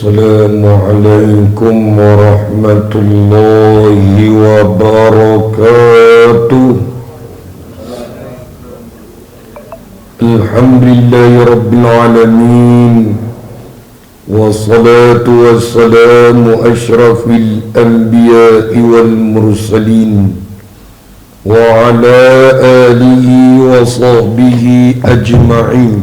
السلام عليكم ورحمة الله وبركاته. الحمد لله رب العالمين والصلاة والسلام أشرف الأنبياء والمرسلين وعلى آله وصحبه أجمعين.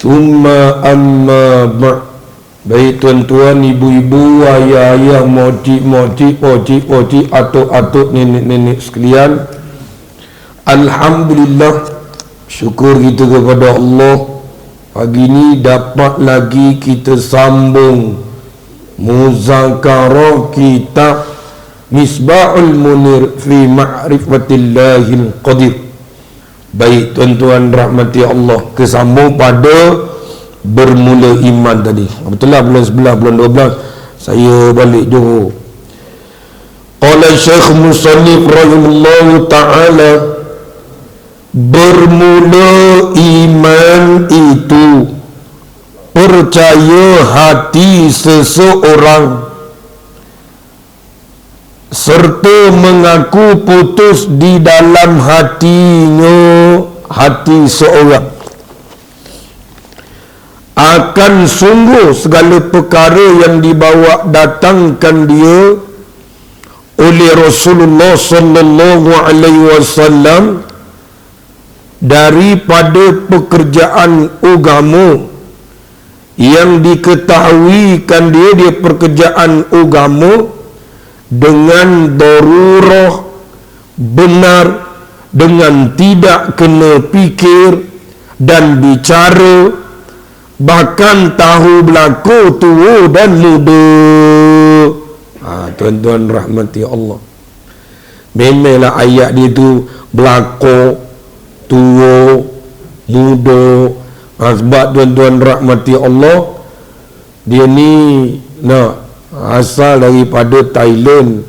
Thumma amma ba' Baik tuan-tuan, ibu-ibu, ayah-ayah, motik-motik, pocik-pocik, atuk-atuk, nenek-nenek sekalian. Alhamdulillah Syukur kita kepada Allah. Pagi ini dapat lagi kita sambung Muzakarah kitab Misbahul Munir Fi Ma'rifatillahil Qadir Baik tuan-tuan rahmati Allah Kesambung pada Bermula iman tadi. Betul lah bulan sebelah bulan dua belas Saya balik Johor. Qala Syekh Musannif Rahimullah Ta'ala Bermula iman itu Percaya hati seseorang serta mengaku putus di dalam hatinya hati seorang. Akan sungguh segala perkara yang dibawa datangkan dia oleh Rasulullah sallallahu alaihi wasallam daripada pekerjaan agama yang diketahuikan dia dia pekerjaan agama dengan darurah benar dengan tidak kena fikir dan bicara bahkan tahu berlaku tua dan muda. Ha, tuan-tuan rahmati Allah. Memanglah ayat dia tu berlaku tua muda. Ha, sebab tuan-tuan rahmati Allah dia ni nak asal daripada Thailand.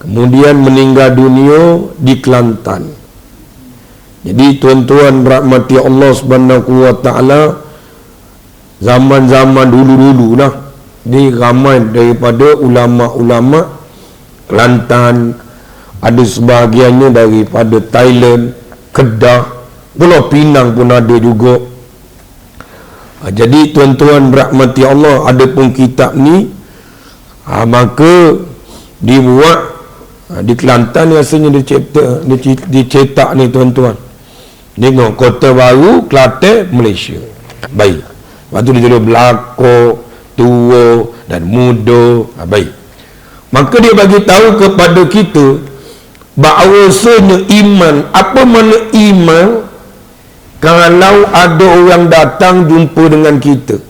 Kemudian meninggal dunia di Kelantan. Jadi tuan-tuan rahmati Allah subhanahu wa ta'ala zaman-zaman dulu-dulu lah ni ramai daripada ulama-ulama Kelantan ada sebahagiannya daripada Thailand Kedah Pulau Pinang pun ada juga. Ha, jadi tuan-tuan rahmati Allah ada pun kitab ni ha, maka dibuat ha, di Kelantan rasanya dicetak dicetak ni tuan-tuan. Tengok kota baru Kelantan Malaysia. Baik. Lepas tu dia jadi belakang tua dan muda ha, baik. Maka dia bagi tahu kepada kita bahawa sebenarnya iman apa mana iman kalau ada orang datang jumpa dengan kita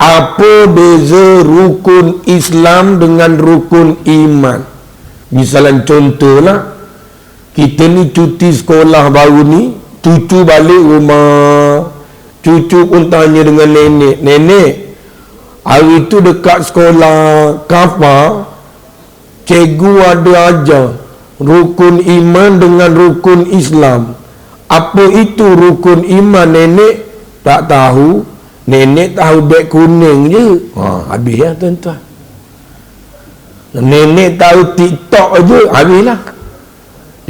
apa beza rukun Islam dengan rukun iman? Misalnya contohlah kita ni cuti sekolah baru ni cucu balik rumah. Cucu pun tanya dengan nenek nenek hari tu dekat sekolah kafa cikgu ada ajar rukun iman dengan rukun Islam. Apa itu rukun iman nenek? Tak tahu Nenek tahu beg kuning je. Ha, habis ya tuan-tuan. Nenek tahu TikTok je, habislah.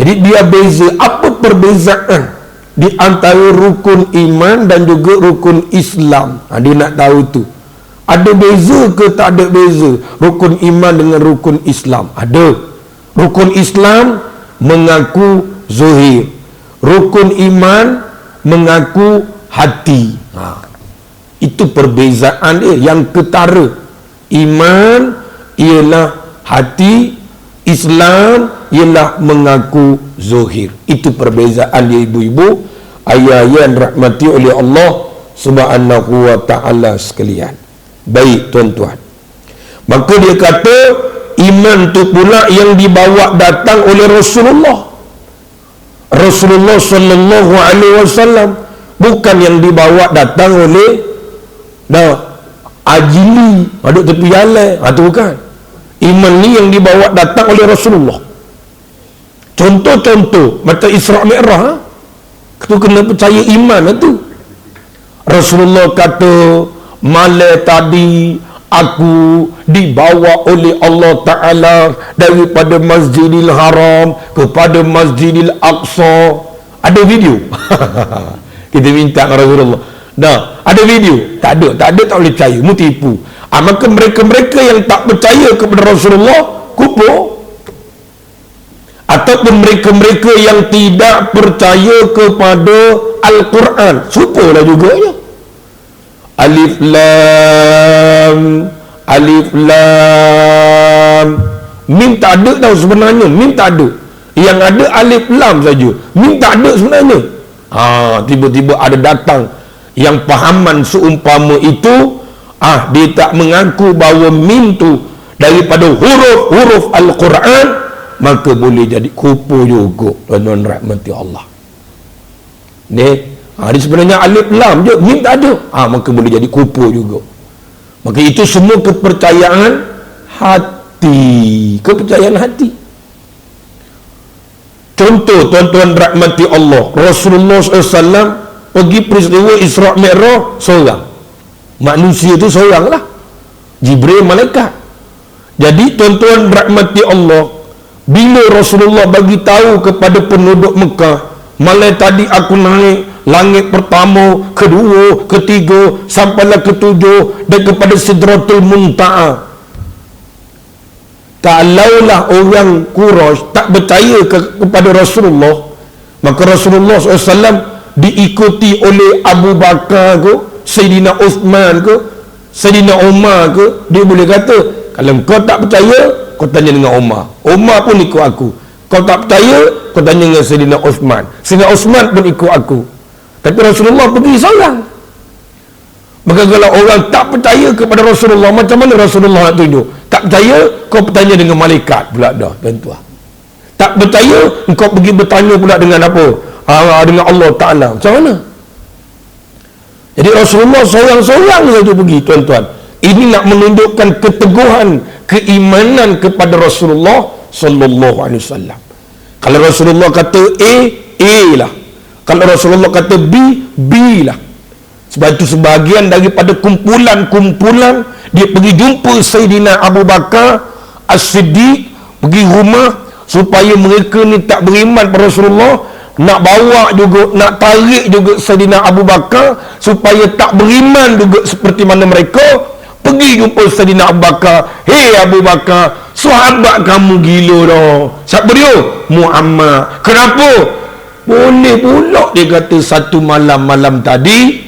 Jadi dia beza apa perbezaan di antara rukun iman dan juga rukun Islam. Ha, dia nak tahu tu. Ada beza ke tak ada beza rukun iman dengan rukun Islam? Ada. Rukun Islam mengaku zuhir. Rukun iman mengaku hati. Ha itu perbezaan dia. Yang ketara iman ialah hati Islam ialah mengaku zuhir itu perbezaan dia ibu-ibu. Ayah yang rahmati oleh Allah subhanahu wa ta'ala sekalian. Baik tuan-tuan. Maka dia kata iman tu pula yang dibawa datang oleh Rasulullah. Rasulullah sallallahu alaihi wasallam. Bukan yang dibawa datang oleh dah ajili aduk tepi jalan. Ha, tu bukan. Iman ni yang dibawa datang oleh Rasulullah. Contoh-contoh macam Isra' Mi'raj ha? tu kena percaya iman lah tu. Rasulullah kata malam tadi aku dibawa oleh Allah Ta'ala daripada Masjidil Haram kepada Masjidil Aqsa. Ada video? Kita minta Rasulullah dah ada video. Tak ada tak ada tak boleh percaya. Mu tipu. Ha, maka mereka-mereka yang tak percaya kepada Rasulullah kubur ataupun mereka-mereka yang tidak percaya kepada Al-Quran. Supalah juga ya Alif Lam Alif Lam. Mim tak ada tau sebenarnya. Mim tak ada. Yang ada Alif Lam saja. Mim tak ada sebenarnya. Ha, Tiba-tiba ada datang Yang pahaman seumpama itu ah Dia tak mengaku bahawa Mim tu Daripada huruf-huruf Al-Quran Maka boleh jadi kupu juga Tuan-tuan rahmati Allah Ni ha, Dia sebenarnya Alif Lam je Mim tak ada ha, Maka boleh jadi kupu juga Maka itu semua kepercayaan hati. Kepercayaan hati. Contoh tuan-tuan rahmati Allah. Rasulullah SAW pergi peristiwa Isra' Mi'raj seorang. Manusia itu seorang lah. Jibril malaikat. Jadi tuan-tuan rahmati Allah. Bila Rasulullah bagi tahu kepada penduduk Mekah. Malam tadi aku naik langit pertama, kedua, ketiga, sampailah ketujuh dan kepada Sidratul Munta'a. Kalaulah orang Quraisy tak percaya ke, kepada Rasulullah, maka Rasulullah SAW diikuti oleh Abu Bakar ke, Sayyidina Uthman ke, Sayyidina Umar ke, dia boleh kata, kalau kau tak percaya, kau tanya dengan Umar. Umar pun ikut aku. Kau tak percaya, kau tanya dengan Sayyidina Uthman. Sayyidina Uthman pun ikut aku. Tapi Rasulullah pergi seorang. Maka kalau orang tak percaya kepada Rasulullah, macam mana Rasulullah nak tunjuk? Tak percaya, kau bertanya dengan malaikat pula dah, tuan-tuan. Tak percaya, kau pergi bertanya pula dengan apa? Dengan Allah Ta'ala. Macam mana? Jadi Rasulullah seorang-seorang saja pergi, tuan-tuan. Ini nak menunjukkan keteguhan, keimanan kepada Rasulullah Sallallahu Alaihi Wasallam. Kalau Rasulullah kata A, A lah kalau Rasulullah kata B, B lah sebab itu sebahagian daripada kumpulan-kumpulan dia pergi jumpa Sayyidina Abu Bakar As-Siddiq pergi rumah supaya mereka ni tak beriman pada Rasulullah nak bawa juga nak tarik juga Sayyidina Abu Bakar supaya tak beriman juga seperti mana mereka. Pergi jumpa Sayyidina Abu Bakar. Hei Abu Bakar sahabat kamu gila dah. Siapa dia? Muhammad. Kenapa? boleh pula dia kata satu malam-malam tadi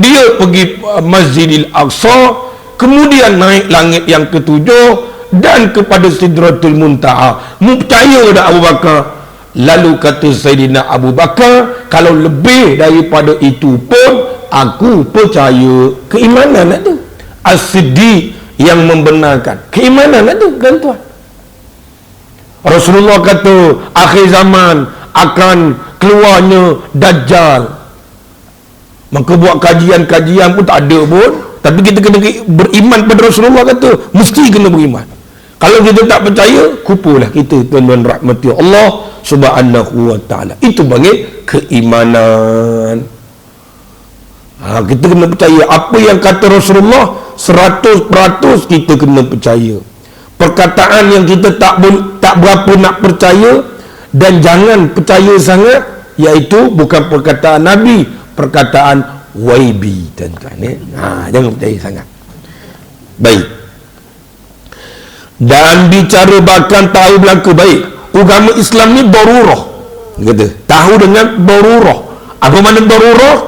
dia pergi uh, Masjidil Aqsa kemudian naik langit yang ketujuh dan kepada Sidratul Muntaha. Mu percaya dah Abu Bakar lalu kata Sayyidina Abu Bakar kalau lebih daripada itu pun aku percaya keimanan itu as-siddiq yang membenarkan keimanan itu kan tuan Rasulullah kata akhir zaman akan keluarnya Dajjal. Maka buat kajian-kajian pun tak ada pun. Tapi kita kena beriman pada Rasulullah kata mesti kena beriman kalau kita tak percaya kupulah kita tuan-tuan rahmati Allah subhanahu wa ta'ala. Itu bagi keimanan. Ha, kita kena percaya. Apa yang kata Rasulullah 100% kita kena percaya. Perkataan yang kita tak tak berapa nak percaya dan jangan percaya sangat iaitu bukan perkataan Nabi perkataan YB tuan-tuan ya? ha, jangan percaya sangat. Baik dan bicara bahkan tahu berlaku baik. Agama Islam ni darurah kata tahu dengan darurah apa mana darurah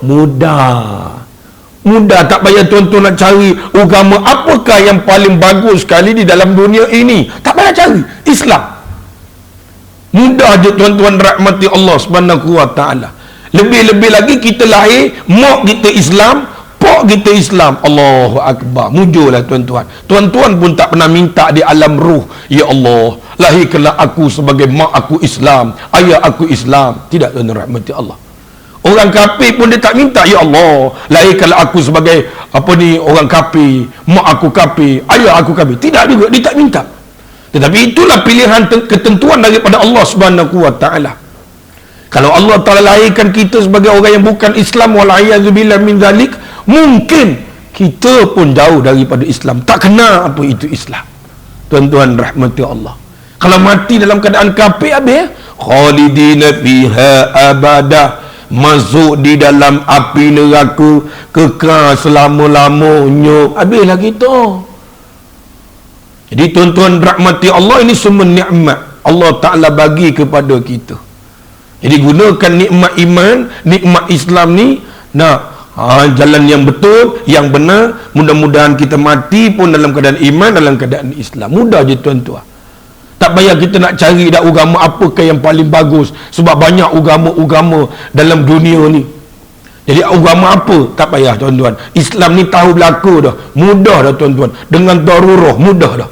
mudah. Mudah tak payah tuan-tuan nak cari agama apakah yang paling bagus sekali di dalam dunia ini. Tak payah cari. Islam. Mudah je tuan-tuan rahmati Allah subhanahu wa ta'ala. Lebih-lebih lagi kita lahir, mak kita Islam, nampak kita Islam. Allahu Akbar. Mujurlah tuan-tuan. Tuan-tuan pun tak pernah minta di alam ruh ya Allah lahirkanlah aku sebagai mak aku Islam ayah aku Islam. Tidak tuan-tuan rahmati Allah. Orang kafir pun dia tak minta Ya Allah Lahirkanlah aku sebagai Apa ni Orang kafir Mak aku kafir Ayah aku kafir. Tidak juga Dia tak minta. Tetapi itulah pilihan Ketentuan daripada Allah Subhanahu Wa Ta'ala. Kalau Allah Ta'ala lahirkan kita sebagai orang yang bukan Islam Wal'ayyazubillah min zalik Mungkin kita pun jauh daripada Islam. Tak kenal apa itu Islam. Tuan-tuan rahmati Allah. Kalau mati dalam keadaan kafir habis Khalidina fiha abadah Masuk di dalam api neraka Kekal selama-lamanya. Habislah kita. Jadi tuan-tuan rahmati Allah Ini semua nikmat Allah Ta'ala bagi kepada kita. Jadi gunakan nikmat iman, nikmat Islam ni nak ha, jalan yang betul, yang benar. Mudah-mudahan kita mati pun dalam keadaan iman, dalam keadaan Islam. Mudah je tuan-tuan. Tak payah kita nak cari dah agama apakah yang paling bagus. Sebab banyak agama-agama dalam dunia ni. Jadi agama apa? Tak payah tuan-tuan. Islam ni tahu berlaku dah. Mudah dah tuan-tuan. Dengan darurah, mudah dah.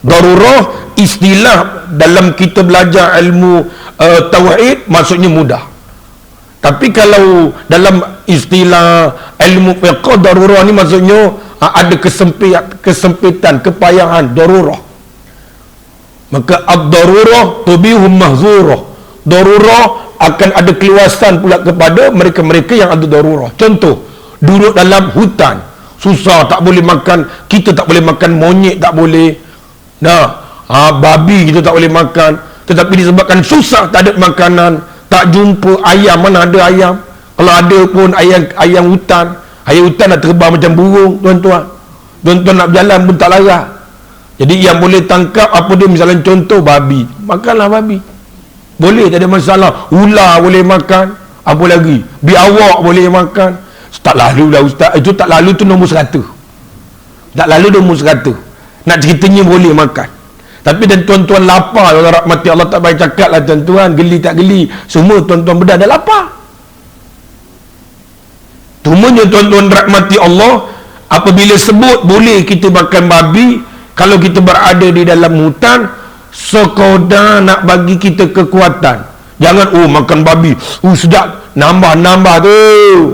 Darurah istilah dalam kita belajar ilmu uh, tauhid maksudnya mudah tapi kalau dalam istilah ilmu fiqh darurah ni maksudnya uh, ada kesempit kesempitan kepayahan darurah. Maka ad-darurah tubihum mahzurah. Darurah akan ada keluasan pula kepada mereka-mereka yang ada darurah. Contoh duduk dalam hutan. Susah tak boleh makan. Kita tak boleh makan monyet tak boleh. Nah ha, babi kita tak boleh makan. Tetapi disebabkan susah tak ada makanan tak jumpa ayam. Mana ada ayam? Kalau ada pun ayam ayam hutan. Ayam hutan dah terbang macam burung tuan-tuan. Tuan-tuan nak berjalan pun tak larat jadi yang boleh tangkap apa dia? Misalnya contoh babi. Makanlah babi. Boleh tak ada masalah. Ular boleh makan. Apa lagi? Biawak boleh makan. Tak lalu lah ustaz. Itu tak lalu tu nombor seratus. Tak lalu nombor seratus. Nak ceritanya boleh makan tapi dan tuan-tuan lapar Allah rahmati Allah tak baik cakap lah tuan-tuan Geli tak geli. Semua tuan-tuan bedah dah lapar. Cumanya tuan-tuan rahmati Allah Apabila sebut boleh kita makan babi Kalau kita berada di dalam hutan Sekodah nak bagi kita kekuatan. Jangan oh makan babi. Oh sedap. Nambah-nambah tu.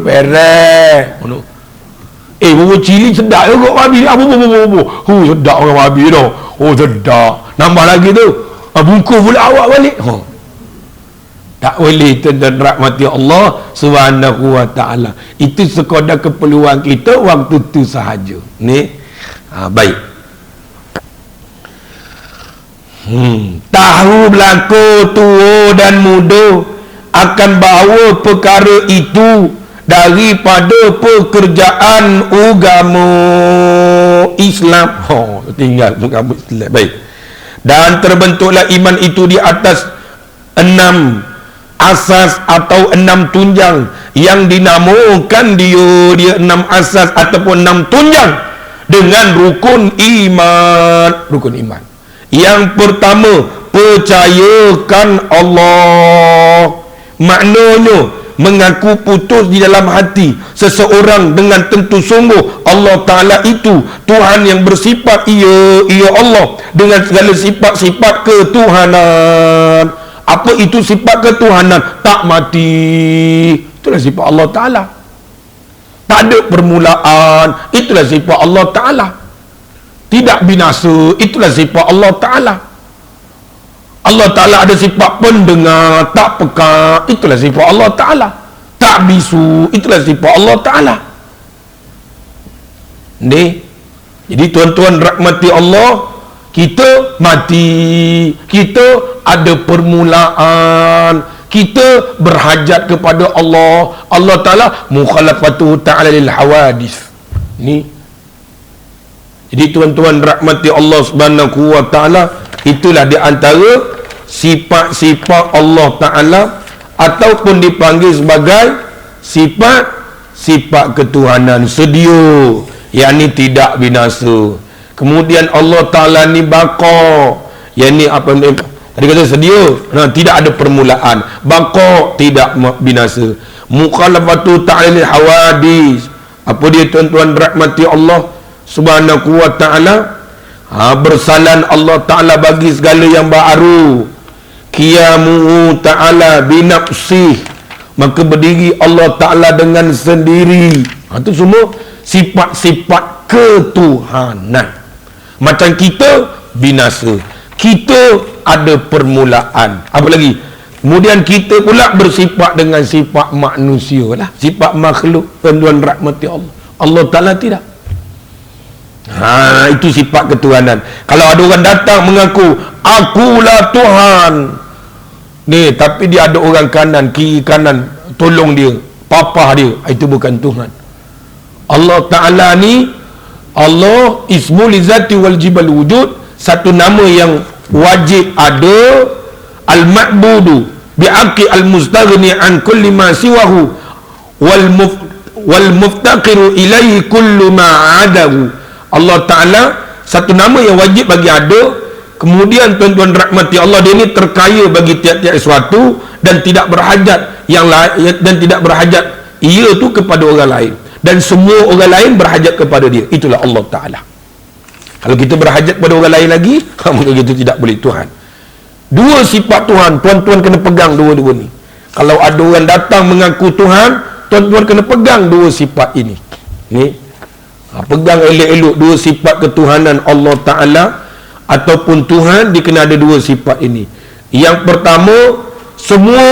Beres Eh bubur cili sedap juga babi Apa apa apa apa Oh sedap orang babi tu Oh sedap. Nambah lagi tu. Ah, Bungkus pula awak balik. Oh. Tak boleh tuan-tuan rahmati Allah Subhanahu wa ta'ala. Itu sekadar keperluan kita Waktu tu sahaja. Ni? Ha, Baik. Hmm. Tahu berlaku tua dan muda Akan bawa perkara itu Daripada pekerjaan agama Islam. Oh, tinggal agama Islam Baik. Dan terbentuklah iman itu di atas enam asas atau enam tunjang yang dinamakan dia. Dia enam asas ataupun enam tunjang dengan rukun iman. Rukun iman. Yang pertama percayakan Allah. Maknanya mengaku putus di dalam hati seseorang dengan tentu sungguh. Allah Ta'ala itu Tuhan yang bersifat ia, ia Allah dengan segala sifat-sifat ketuhanan. Apa itu sifat ketuhanan? Tak mati. Itulah sifat Allah Ta'ala. Tak ada permulaan. Itulah sifat Allah Ta'ala. Tidak binasa. Itulah sifat Allah Ta'ala Allah Ta'ala ada sifat pendengar tak peka itulah sifat Allah Ta'ala. Tak bisu itulah sifat Allah Ta'ala. Ni. Jadi tuan-tuan rahmati Allah kita mati. Kita ada permulaan. Kita berhajat kepada Allah. Allah Ta'ala mukhalafatu ta'ala lil hawadis. Ni. Jadi tuan-tuan rahmati Allah subhanahu wa ta'ala itulah di antara sifat-sifat Allah Ta'ala ataupun dipanggil sebagai sifat sifat ketuhanan sedia yang ni tidak binasa. Kemudian Allah Ta'ala ni baka yang ni apa ni tadi kata sedia. Nah, tidak ada permulaan. Baka tidak binasa. Mukhalafatu ta'ala hawadis. Apa dia tuan-tuan rahmati Allah subhanahu wa ta'ala ha, bersalan Allah ta'ala bagi segala yang baru kiamu ta'ala binafsih maka berdiri Allah ta'ala dengan sendiri ha, itu semua sifat-sifat ketuhanan macam kita binasa kita ada permulaan apa lagi Kemudian kita pula bersifat dengan sifat manusia lah. Sifat makhluk. Tuan-tuan rahmati Allah. Allah Ta'ala tidak. Ha, itu sifat ketuhanan. Kalau ada orang datang mengaku, Akulah Tuhan. Ni, tapi dia ada orang kanan, kiri kanan, tolong dia. Papa dia. Itu bukan Tuhan. Allah Ta'ala ni, Allah ismul izati wal jibal wujud. Satu nama yang wajib ada. Al-Ma'budu bi'aqi al-mustaghni an kulli ma siwahu wal muf wal muftaqiru ilaihi kullu ma adahu Allah Taala satu nama yang wajib bagi ada kemudian tuan-tuan rahmati Allah dia ni terkaya bagi tiap-tiap sesuatu dan tidak berhajat yang lain dan tidak berhajat ia tu kepada orang lain dan semua orang lain berhajat kepada dia itulah Allah Taala kalau kita berhajat kepada orang lain lagi maka kita tidak boleh Tuhan Dua sifat Tuhan, tuan-tuan kena pegang dua-dua ni. Kalau ada orang datang mengaku Tuhan, tuan-tuan kena pegang dua sifat ini. Ni. Ha, pegang elok-elok dua sifat ketuhanan Allah Ta'ala ataupun Tuhan dia kena ada dua sifat ini. Yang pertama, semua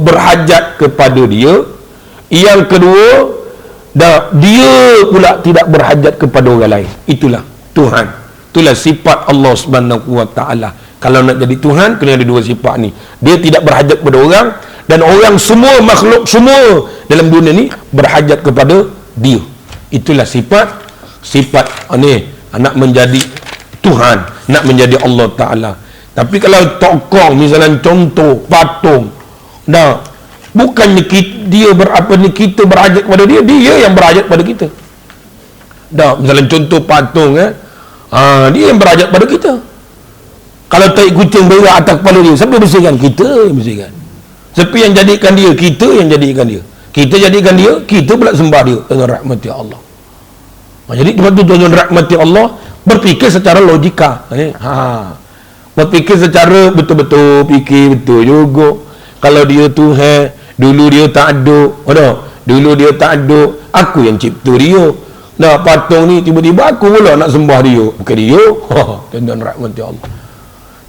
berhajat kepada dia. Yang kedua, dah, dia pula tidak berhajat kepada orang lain. Itulah Tuhan. Itulah sifat Allah Subhanahu Wa Ta'ala kalau nak jadi Tuhan kena ada dua sifat ni dia tidak berhajat kepada orang dan orang semua makhluk semua dalam dunia ni berhajat kepada dia itulah sifat sifat ah, ni nak menjadi Tuhan nak menjadi Allah Ta'ala. Tapi kalau tokong misalnya contoh patung dah bukannya kita, dia berapa ni kita berhajat kepada dia dia yang berhajat kepada kita. Dah misalnya contoh patung eh ha, dia yang berhajat kepada kita. Kalau taik kucing berak atas kepala dia siapa bersihkan? Kita yang bersihkan. Siapa yang jadikan dia? Kita yang jadikan dia kita jadikan dia kita pula sembah dia dengan rahmati Allah. Ha, jadi sebab tu tuan-tuan rahmati Allah berfikir secara logika. Eh? ha. berfikir secara betul-betul fikir betul juga. Kalau dia tu he, dulu dia tak ada ada? Dulu dia tak ada aku yang cipta dia. Nak patung ni tiba-tiba aku pula nak sembah dia. Bukan dia. Tuan-tuan rahmati Allah.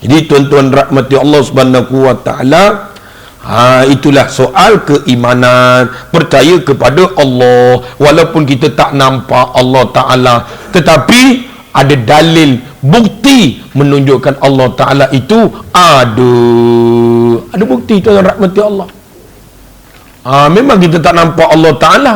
Jadi tuan-tuan rahmati Allah Subhanahu wa taala ha itulah soal keimanan percaya kepada Allah walaupun kita tak nampak Allah taala tetapi ada dalil bukti menunjukkan Allah taala itu ada ada bukti tuan rahmati Allah ha memang kita tak nampak Allah taala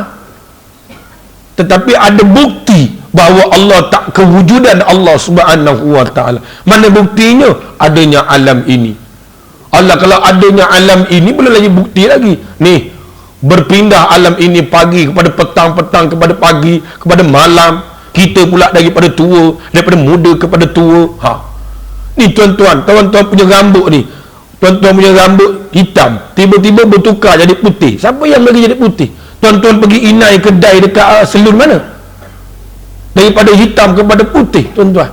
tetapi ada bukti bahawa Allah tak kewujudan Allah Subhanahu wa taala. Mana buktinya? Adanya alam ini. Allah kalau adanya alam ini boleh lagi bukti lagi. Nih, berpindah alam ini pagi kepada petang, petang kepada pagi, kepada malam. Kita pula daripada tua, daripada muda kepada tua. Ha. Ni tuan-tuan, tuan-tuan punya rambut ni. Tuan-tuan punya rambut hitam, tiba-tiba bertukar jadi putih. Siapa yang bagi jadi putih? Tuan-tuan pergi inai kedai dekat uh, selun mana? daripada hitam kepada putih tuan-tuan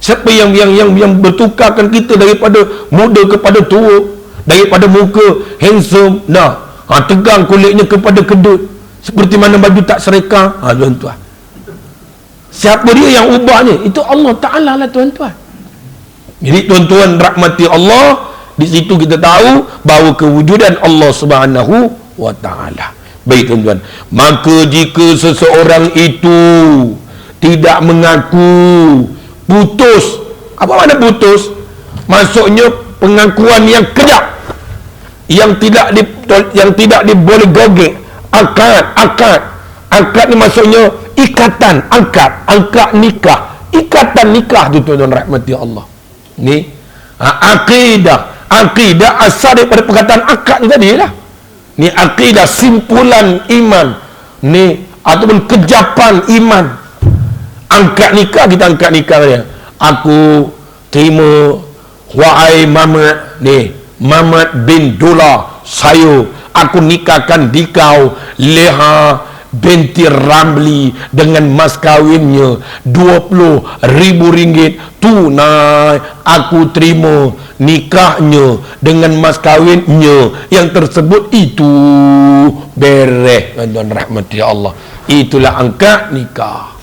siapa yang yang yang yang bertukarkan kita daripada muda kepada tua daripada muka handsome nah. Ha, tegang kulitnya kepada kedut. Seperti mana baju tak sereka ha, tuan-tuan. Siapa dia yang ubahnya? Itu Allah Ta'ala lah tuan-tuan. Jadi tuan-tuan rahmati Allah di situ kita tahu bahawa kewujudan Allah Subhanahu wa Ta'ala. Baik tuan-tuan. Maka jika seseorang itu tidak mengaku putus. Apa mana putus? Maksudnya pengakuan yang kedap. Yang tidak di yang tidak diboleh gogek akad akad. Akad ni maksudnya ikatan akad. Akad nikah. Ikatan nikah tu tuan-tuan rahmati Allah. Ni ha, akidah. Akidah asal daripada perkataan akad ni tadi lah. Ni akidah simpulan iman. Ni ataupun kejapan iman angkat nikah kita angkat nikah dia aku terima wahai Mamat ni Mamat bin Dula saya. Aku nikahkan dikau leha binti Ramli dengan mas kawinnya. 20 ribu ringgit tunai aku terima nikahnya dengan mas kawinnya. Yang tersebut itu bereh tuan rahmati Allah. Itulah angkat nikah.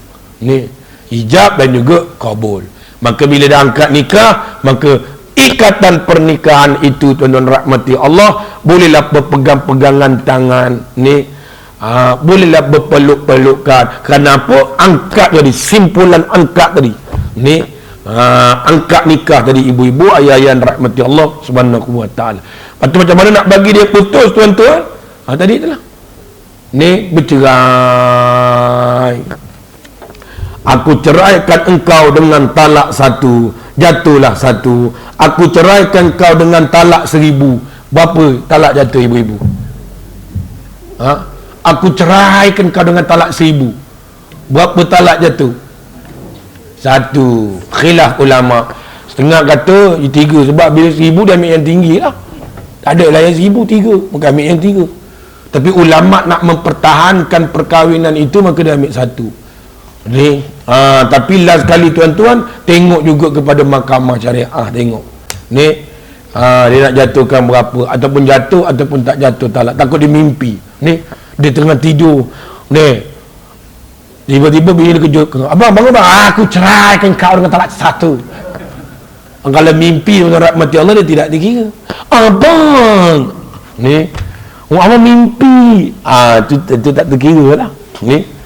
Ni hijab dan juga kabul. Maka bila dah angkat nikah maka ikatan pernikahan itu tuan-tuan rahmati Allah bolehlah berpegang-pegangan tangan ni. Ha, bolehlah berpeluk-pelukan kenapa angkat tadi simpulan angkat tadi ni. Ha, angkat nikah tadi ibu-ibu ayah-ayah rahmati Allah subhanahu wa ta'ala. Lepas macam mana nak bagi dia putus tuan-tuan? Ha, tadi itulah. Ni bercerai aku ceraikan engkau dengan talak satu jatuhlah satu. Aku ceraikan engkau dengan talak seribu. Berapa talak jatuh ibu-ibu? Ha? aku ceraikan kau dengan talak seribu. Berapa talak jatuh? Satu. Khilaf ulama. Setengah kata tiga. Sebab bila seribu dia ambil yang tinggi lah. Tak ada lah yang seribu tiga. Bukan ambil yang tiga. Tapi ulama nak mempertahankan perkahwinan itu maka dia ambil satu ni ha, tapi last kali tuan-tuan tengok juga kepada mahkamah syariah tengok. Ni ha, dia nak jatuhkan berapa ataupun jatuh ataupun tak jatuh talak takut dia mimpi. Ni dia tengah tidur. Ni tiba-tiba bini dia kejut abang bangun bang. Ah, aku ceraikan kau dengan talak satu. Kalau mimpi dengan rahmati Allah dia tidak dikira. Abang! Ni oh, abang mimpi. Ah tu, tu, tu tak terkira lah. Ni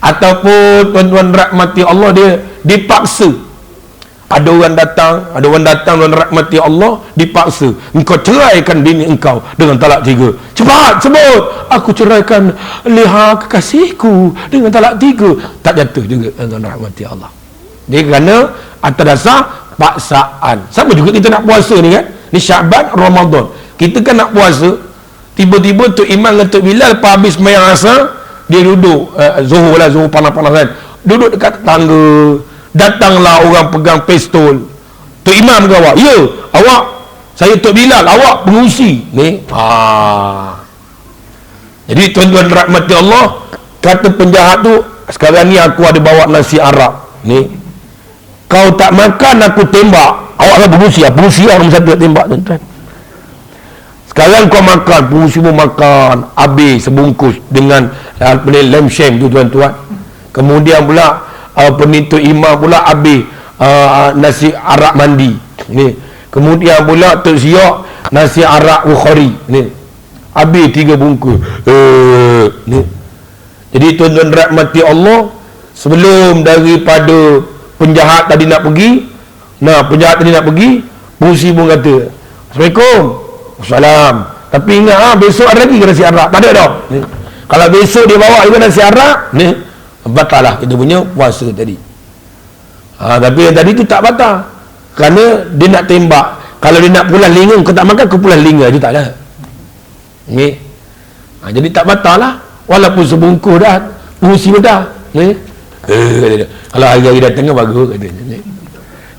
ataupun tuan-tuan rahmati Allah dia dipaksa. Ada orang datang ada orang datang dan rahmati Allah dipaksa. Engkau ceraikan bini engkau dengan talak tiga. Cepat sebut aku ceraikan liha kekasihku dengan talak tiga. Tak jatuh juga dan rahmati Allah. Dia kerana atas dasar paksaan. Sama juga kita nak puasa ni kan? Ni syaban Ramadan. Kita kan nak puasa tiba-tiba tu imam dengan tu bilal lepas habis mayang asal dia duduk uh, zuhur lah zuhur panas-panas kan. Duduk dekat tangga datanglah orang pegang pistol. Tok Imam ke awak? ya awak. Saya Tok Bilal awak pengusi ni ha. jadi tuan-tuan rahmati Allah kata penjahat tu sekarang ni aku ada bawa nasi Arab. Ni. Kau tak makan aku tembak. Awak kan pengusi lah pengusi lah orang satu tembak tuan-tuan sekarang kau makan pun makan habis sebungkus dengan uh, lem shem tu tuan-tuan. Kemudian pula uh, penentu imam pula habis uh, nasi arak mandi ni. Kemudian pula tok siok nasi arak bukhari ni. Habis tiga bungkus uh, ni. Jadi tuan-tuan rahmati Allah sebelum daripada penjahat tadi nak pergi nah penjahat tadi nak pergi Busi pun kata Assalamualaikum Assalam tapi ingat ha, besok ada lagi ke nasi arak tak ada dah ni. kalau besok dia bawa juga nasi arak ni batal lah kita punya puasa tadi. Ha, tapi yang tadi tu tak batal. Kerana dia nak tembak. Kalau dia nak pulang linga kau tak makan kau pulang linga je tak lah ni. Ha, jadi tak batal lah walaupun sebungkus dah pun dah. Ni. Eh, kalau hari-hari datang kan bagus katanya.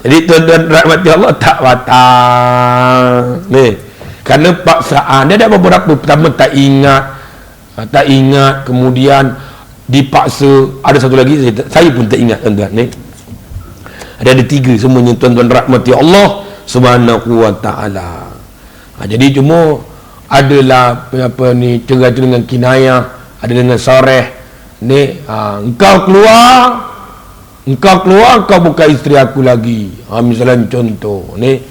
Jadi tuan-tuan rahmati Allah tak batal. Ni kerana paksaan dia ada beberapa. Pertama tak ingat ha, tak ingat. Kemudian dipaksa. Ada satu lagi saya, saya pun tak ingat tuan-tuan ni. Ada ada tiga semuanya tuan-tuan rahmati Allah subhanahu wa ta'ala. Ha, jadi cuma adalah apa ni cerai dengan kinayah ada dengan soreh ni ha, engkau keluar engkau keluar kau bukan isteri aku lagi. Ha, misalnya contoh ni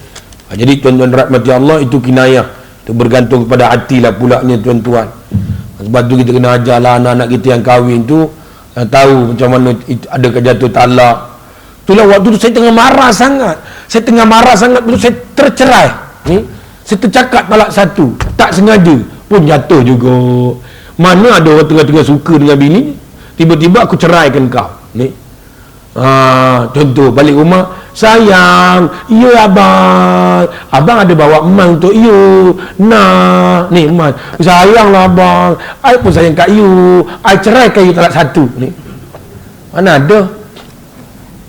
ha, jadi tuan-tuan rahmati Allah itu kinayah. Itu bergantung kepada hati lah pula ni tuan-tuan. Sebab tu kita kena ajar lah anak-anak kita yang kahwin tu yang tahu macam mana ada kejatuh talak. Itulah waktu tu saya tengah marah sangat. Saya tengah marah sangat tu saya tercerai. Ni saya tercakap talak satu. Tak sengaja. Pun jatuh juga. Mana ada orang tengah-tengah suka dengan bini tiba-tiba aku ceraikan kau. Ni ha, contoh balik rumah sayang ya abang. Abang ada bawa emas untuk you. Nah ni emas sayanglah abang. I pun sayang kat you. I ceraikan you talak satu. Ni. Mana ada?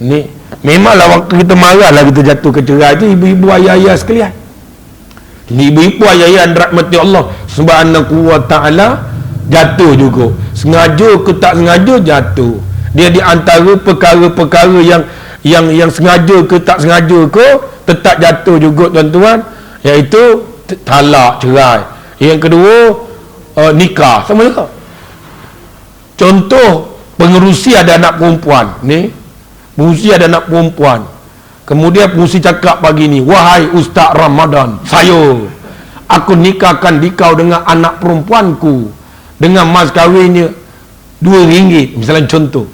Ni. Memanglah waktu kita marah lah kita jatuh ke cerai tu ibu-ibu ayah-ayah sekalian. Ni ibu-ibu ayah-ayah rahmati Allah subhanahu wa ta'ala jatuh juga. Sengaja ke tak sengaja jatuh dia di antara perkara-perkara yang yang yang sengaja ke tak sengaja ke tetap jatuh juga tuan-tuan. Iaitu talak cerai. Yang kedua uh, nikah. Sama juga. Contoh pengerusi ada anak perempuan ni. Pengerusi ada anak perempuan. Kemudian pengerusi cakap pagi ni wahai ustaz Ramadan saya aku nikahkan dikau dengan anak perempuanku dengan mas kahwinnya dua ringgit. Misalnya contoh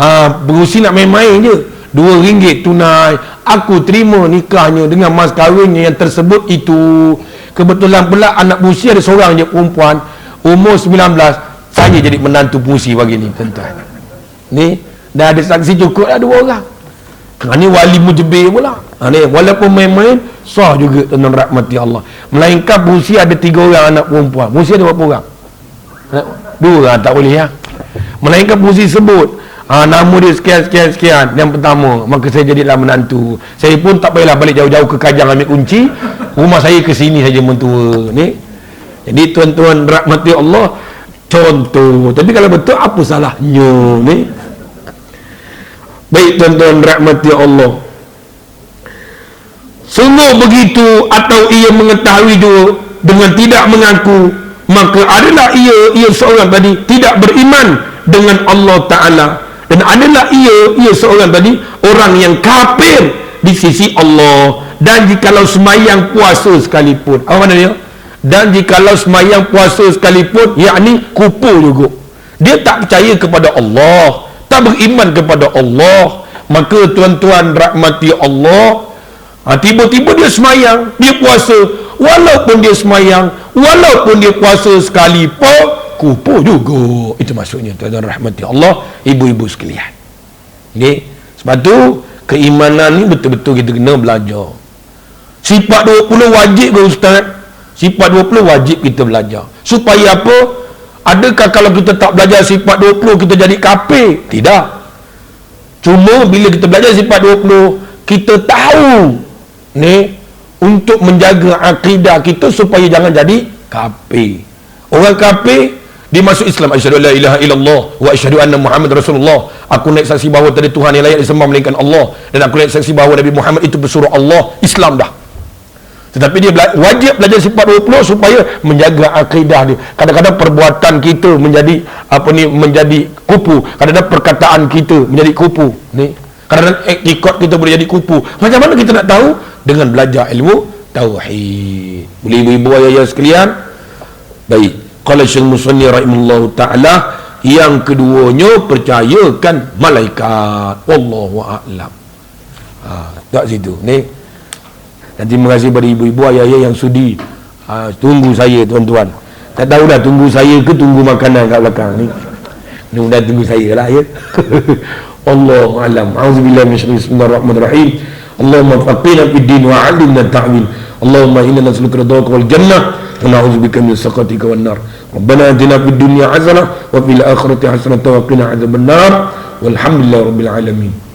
ha, pengurusi nak main-main je. Dua ringgit tunai. Aku terima nikahnya dengan mas kahwinnya yang tersebut itu. Kebetulan pula anak pengurusi ada seorang je perempuan. Umur 19 saya jadi menantu pengurusi pagi ni tuan-tuan. Ni dah ada saksi cukup dah dua orang. Ha, ni wali mujibir pula. Ha, ni, walaupun main-main sah juga tuan rahmati Allah. Melainkan pengurusi ada tiga orang anak perempuan. Pengurusi ada berapa orang? Dua orang tak boleh ya. Melainkan pengurusi sebut ha, nama dia sekian sekian sekian. Yang pertama maka saya jadilah menantu. Saya pun tak payahlah balik jauh-jauh ke Kajang ambil kunci. Rumah saya ke sini saja mentua ni. Jadi tuan-tuan rahmati Allah contoh. Tapi kalau betul apa salahnya ni? Baik tuan-tuan rahmati Allah. Sungguh begitu atau ia mengetahui dua dengan tidak mengaku maka adalah ia ia seorang tadi tidak beriman dengan Allah Ta'ala dan adalah ia ia seorang tadi orang yang kafir di sisi Allah. Dan jikalau semayang puasa sekalipun apa mana dia dan jikalau semayang puasa sekalipun yakni kupu juga. Dia tak percaya kepada Allah tak beriman kepada Allah. Maka tuan-tuan rahmati Allah ha, tiba-tiba dia semayang dia puasa. Walaupun dia semayang walaupun dia puasa sekalipun kupu juga. Itu maksudnya tuan-tuan rahmati Allah ibu-ibu sekalian. Okay? sebab tu keimanan ni betul-betul kita kena belajar. Sifat 20 wajib ke ustaz? Sifat 20 wajib kita belajar. Supaya apa? Adakah kalau kita tak belajar sifat 20 kita jadi kafir? Tidak. Cuma bila kita belajar sifat 20 kita tahu ni untuk menjaga akidah kita supaya jangan jadi kafir. Orang kafir dia masuk Islam asyhadu la ilaha illallah wa asyhadu anna muhammad rasulullah. Aku naik saksi bahawa tiada tuhan yang layak disembah melainkan Allah. Dan aku naik saksi bahawa Nabi Muhammad itu bersuruh Allah Islam dah. Tetapi dia bela- wajib belajar sifat 20 supaya menjaga akidah dia. Kadang-kadang perbuatan kita menjadi apa ni menjadi kupu. Kadang-kadang perkataan kita menjadi kupu ni. Kadang-kadang ikut kita boleh jadi kupu. Macam mana kita nak tahu? Dengan belajar ilmu tauhid. Boleh ibu-ibu ayah-ayah sekalian? Baik Qala Syekh Musanni rahimahullah taala yang keduanya percayakan malaikat. Wallahu a'lam. Ha, tak situ. Ni. Dan terima kasih kepada ibu-ibu ayah-ayah yang sudi ha, tunggu saya tuan-tuan. Tak tahu dah tunggu saya ke tunggu makanan kat belakang ni. Ni dah tunggu saya lah ya. Allahu a'lam. Auzubillahi minasyaitonir Bismillahirrahmanirrahim. Allahumma faqina fid din wa 'allimna ta'wil. Allahumma inna nas'aluka ridhaka wal jannah ونعوذ بك من سخطك والنار. ربنا اتنا في الدنيا حسنة وفي الآخرة حسنة وقنا عذاب النار. والحمد لله رب العالمين.